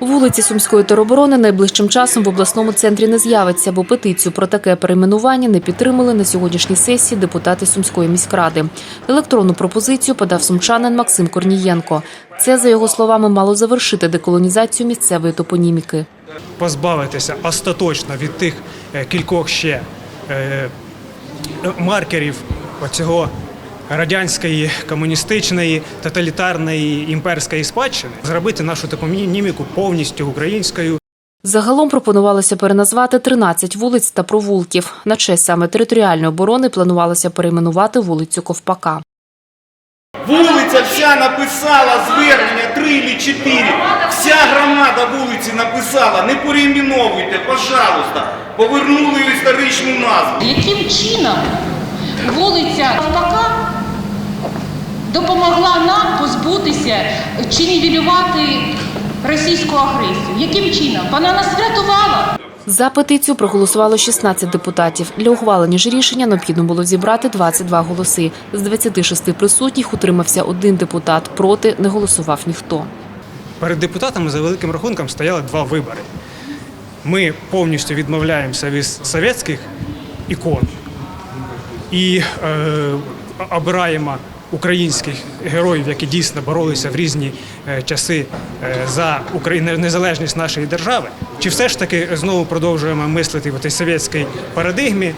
Вулиці Сумської тероборони найближчим часом в обласному центрі не з'явиться, бо петицію про таке перейменування не підтримали на сьогоднішній сесії депутати Сумської міськради. Електронну пропозицію подав сумчанин Максим Корнієнко. Це, за його словами, мало завершити деколонізацію місцевої топоніміки. позбавитися остаточно від тих е, кількох ще е, маркерів оцього радянської, комуністичної, тоталітарної імперської спадщини, зробити нашу топоніміку повністю українською. Загалом пропонувалося переназвати 13 вулиць та провулків. На честь саме територіальної оборони планувалося перейменувати вулицю Ковпака. Вулиця вся написала звернення три чи чотири. Вся громада вулиці написала, не переіменовуйте, пожалуйста. Повернули історичну назву. Яким чином вулиця Ковпака допомогла нам позбутися чи нівелювати російську агресію? Яким чином? Вона нас врятувала. За петицію проголосувало 16 депутатів. Для ухвалення ж рішення необхідно було зібрати 22 голоси. З 26 присутніх утримався один депутат. Проти не голосував ніхто. Перед депутатами за великим рахунком стояли два вибори. Ми повністю відмовляємося від совєтських ікон і е, обираємо українських героїв, які дійсно боролися в різні е, часи е, за незалежність нашої держави. Чи все ж таки знову продовжуємо мислити в тій совєтській парадигмі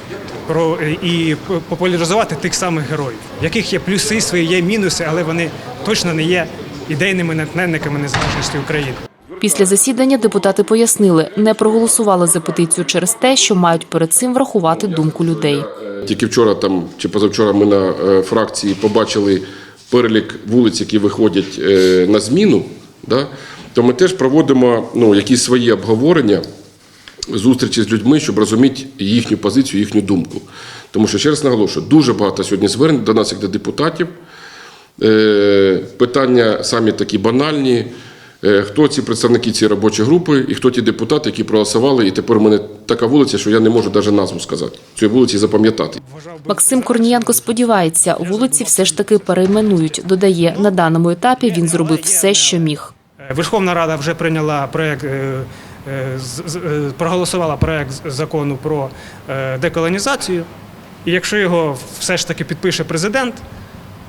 про і популяризувати тих самих героїв, яких є плюси свої, є мінуси, але вони точно не є ідейними натхненниками незалежності України. Після засідання депутати пояснили, не проголосували за петицію через те, що мають перед цим врахувати думку людей. Тільки вчора там чи позавчора ми на е, фракції побачили перелік вулиць, які виходять е, на зміну. Да? То ми теж проводимо ну, якісь свої обговорення, зустрічі з людьми, щоб розуміти їхню позицію, їхню думку. Тому що, ще раз наголошую, дуже багато сьогодні звернень до нас, як до депутатів. Е, Питання самі такі банальні. Е, Хто ці представники цієї робочої групи і хто ті депутати, які проголосували, і тепер у мене така вулиця, що я не можу навіть назву сказати. Цієї вулиці запам'ятати. Максим Корнієнко сподівається, вулиці все ж таки перейменують. Додає, на даному етапі він зробив все, що міг. Верховна Рада вже прийняла проект, е, е, проголосувала проект закону про деколонізацію. І якщо його все ж таки підпише президент,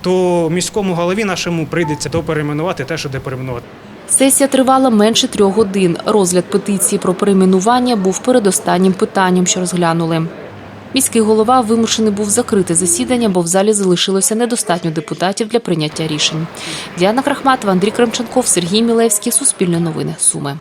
то міському голові нашому прийдеться доперейменувати те, що де перейменувати. Сесія тривала менше трьох годин. Розгляд петиції про перейменування був передостаннім питанням, що розглянули. Міський голова вимушений був закрити засідання, бо в залі залишилося недостатньо депутатів для прийняття рішень. Діана Крахматова, Андрій Кремченков, Сергій Мілевський. Суспільне новини. Суми.